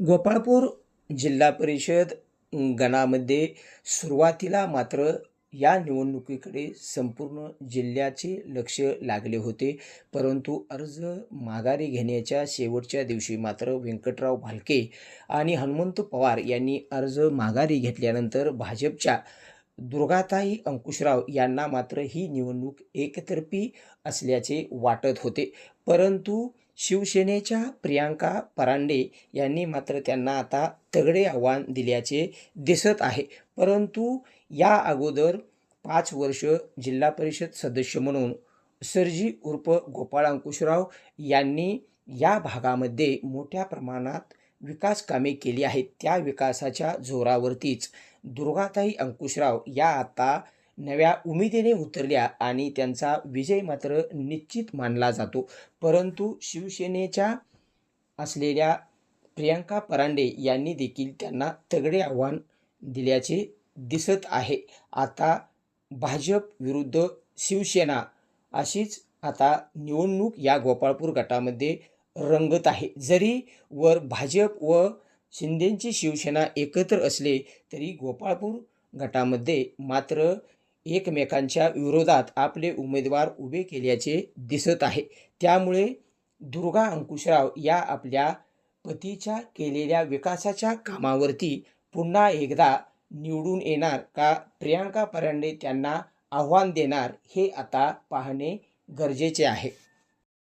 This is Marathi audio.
गोपाळपूर जिल्हा परिषद गणामध्ये सुरुवातीला मात्र या निवडणुकीकडे संपूर्ण जिल्ह्याचे लक्ष लागले होते. परंतु अर्ज माघारी घेण्याच्या शेवटच्या दिवशी मात्र व्यंकटराव भालके आणि हनुमंत पवार यांनी अर्ज माघारी घेतल्यानंतर भाजपच्या दुर्गाताई अंकुशराव यांना मात्र ही निवडणूक एकतर्फी असल्याचे वाटत होते. परंतु शिवसेनेच्या प्रियांका परांडे यांनी मात्र त्यांना आता तगडे आव्हान दिल्याचे दिसत आहे. परंतु या अगोदर पाच वर्ष जिल्हा परिषद सदस्य म्हणून सरजी उर्फ गोपाळ अंकुशराव यांनी या भागामध्ये मोठ्या प्रमाणात विकास कामे केली आहेत. त्या विकासाच्या जोरावरतीच दुर्गाताई अंकुशराव या आता नव्या उमेदीने उतरल्या आणि त्यांचा विजय मात्र निश्चित मानला जातो. परंतु शिवसेनेच्या असलेल्या प्रियांका परांडे यांनी देखील त्यांना तगडे आव्हान दिल्याचे दिसत आहे. आता भाजप विरुद्ध शिवसेना अशीच आता निवडणूक या गोपाळपूर गटामध्ये रंगत आहे. जरी वर भाजप व शिंदेची शिवसेना एकत्र असले तरी गोपाळपूर गटामध्ये मात्र एकमेकांच्या विरोधात आपले उमेदवार उभे केल्याचे दिसत आहे. त्यामुळे दुर्गा अंकुशराव या आपल्या पतीच्या केलेल्या विकासाच्या कामावरती पुन्हा एकदा निवडून येणार का प्रियांका परांडे त्यांना आव्हान देणार हे आता पाहणे गरजेचे आहे.